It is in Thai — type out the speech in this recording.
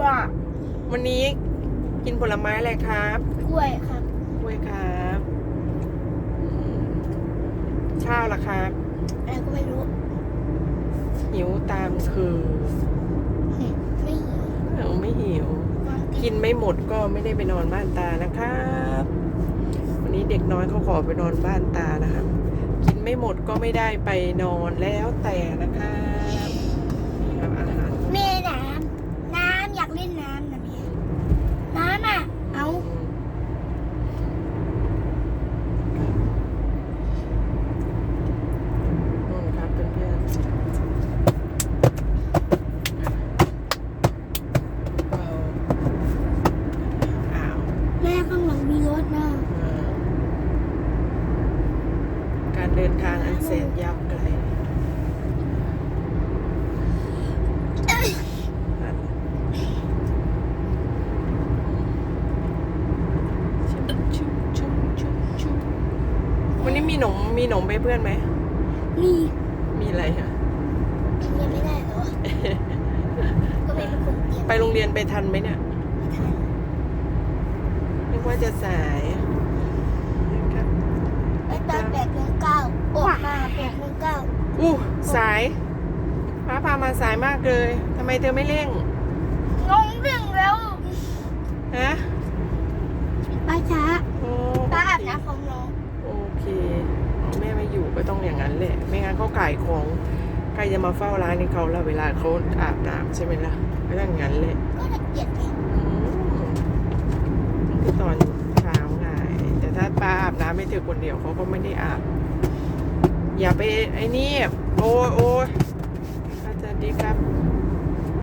ว่าวันนี้กินผลไม้อะไรครับ กล้วยครับ กล้วยครับอืมข้าวล่ะครับอะไรก็ไม่รู้ หิวตามคือไม่หิวเออไม่หิวนอนกินไม่หมดก็ไม่ได้ไปนอนบ้านตานะครับ วันนี้เด็กน้อยเขาขอไปนอนบ้านตานะครับ กินไม่หมดก็ไม่ได้ไปนอนแล้วแต่นะครับนี่ครับอาหาร เมน้ำน้ำอยากเล่นน้ำนะเมน้ำอะ เอา นู่นครับเพื่อนๆเอาอ้าว แม่ข้างหลังมีรถนะ เอ่อ การเดินทางอันแสนยาวไกลนั่นชุบชุบชุบชุบชุบวันนี้มีหนมมีหนมไปเพื่อนไหม มีมีอะไรอะยังไม่ได้เหรอ ก็ไม่เป็นคนเตรียมไปโรงเรียนไปทันไหมเนี่ยไม่ทันนึกว่าจะสายนะครับ ไปตอนแปดโมงเก้าออกมาแปดโมงเก้า อู้สายป้าพามาสายมากเลยทำไมเธอไม่เร่งงงเรื่องแล้วฮะป้าช้าโอ้ป้าอาบน้ำของน้องโอเคอ๋อแม่ไม่อยู่ก็ต้องอย่างนั้นแหละไม่งั้นเขาขายของใครจะมาเฝ้าร้านนี้เขาละเวลาเขาอาบน้ำใช่ไหมล่ะก็ต้องอย่างนั้นแหละก็ละเอียดไงอืมคือตอนเช้าไงแต่ถ้าป้าอาบน้ำไม่เธอคนเดียวเขาก็ไม่ได้อาบ อย่าไปไอ้นี่ โอ้ยโอ้ยอาจารย์ดีครับ